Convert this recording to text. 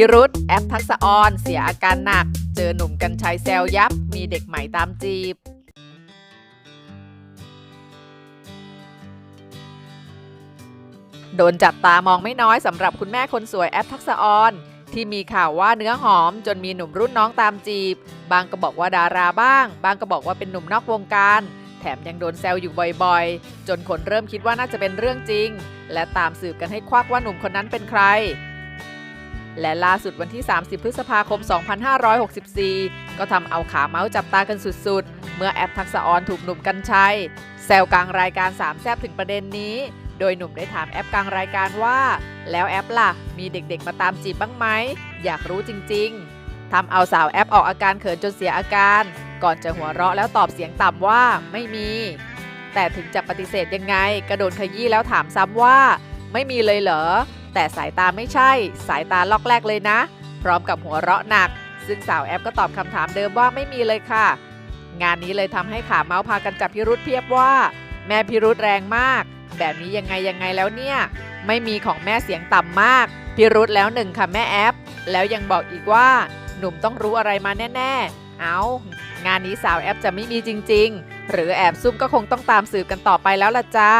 พิรุษแอปทักษะออนเสียอาการหนัก เจอหนุ่มกัญชัยแซวยับ มีเด็กใหม่ตามจีบ โดนจับตามองไม่น้อยสำหรับคุณแม่คนสวยแอปทักษะออน ที่มีข่าวว่าเนื้อหอมจนมีหนุ่มรุ่นน้องตามจีบ บางก็บอกว่าดาราบ้าง บางก็บอกว่าเป็นหนุ่มนอกวงการแถมยังโดนแซวอยู่บ่อยๆ จนคนเริ่มคิดว่าน่าจะเป็นเรื่องจริง และตามสืบกันให้ควักว่าหนุ่มคนนั้นเป็นใคร และล่าสุดวันที่ 30 พฤษภาคม 2564 ก็ทำเอาขาเมาส์จับตากันสุดๆ เมื่อแอปทักษะออนถูกหนุ่มกัญชัยแซวกลางรายการสามแซบถึงประเด็นนี้ โดยหนุ่มได้ถามแอปกลางรายการว่า แล้วแอปล่ะ มีเด็กๆมาตามจีบบ้างไหม อยากรู้จริงๆทำเอาสาวแอปออกอาการเขินจนเสียอาการ ก่อนจะหัวเราะแล้วตอบเสียงต่ำว่าไม่มี แต่ถึงจะปฏิเสธยังไง กระโดนขยี้แล้วถามซ้ำว่า ไม่มีเลยเหรอ แต่สายตาไม่ใช่ สายตาล็อกแรกเลยนะ พร้อมกับหัวเราะหนัก ซึ่งสาวแอปก็ตอบคำถามเดิมว่าไม่มีเลยค่ะ งานนี้เลยทำให้ขาเมาส์พากันจับพิรุษเพียบว่า แม่พิรุษแรงมาก แบบนี้ยังไงยังไงแล้วเนี่ย ไม่มีของแม่เสียงต่ำมาก พิรุษแล้วหนึ่งค่ะแม่แอป แล้วยังบอกอีกว่า หนุ่มต้องรู้อะไรมาแน่ ๆ เอางานนี้สาวแอปจะไม่มีจริง ๆ หรือแอบซุ่มก็คงต้องตามสืบกันต่อไปแล้วล่ะจ้า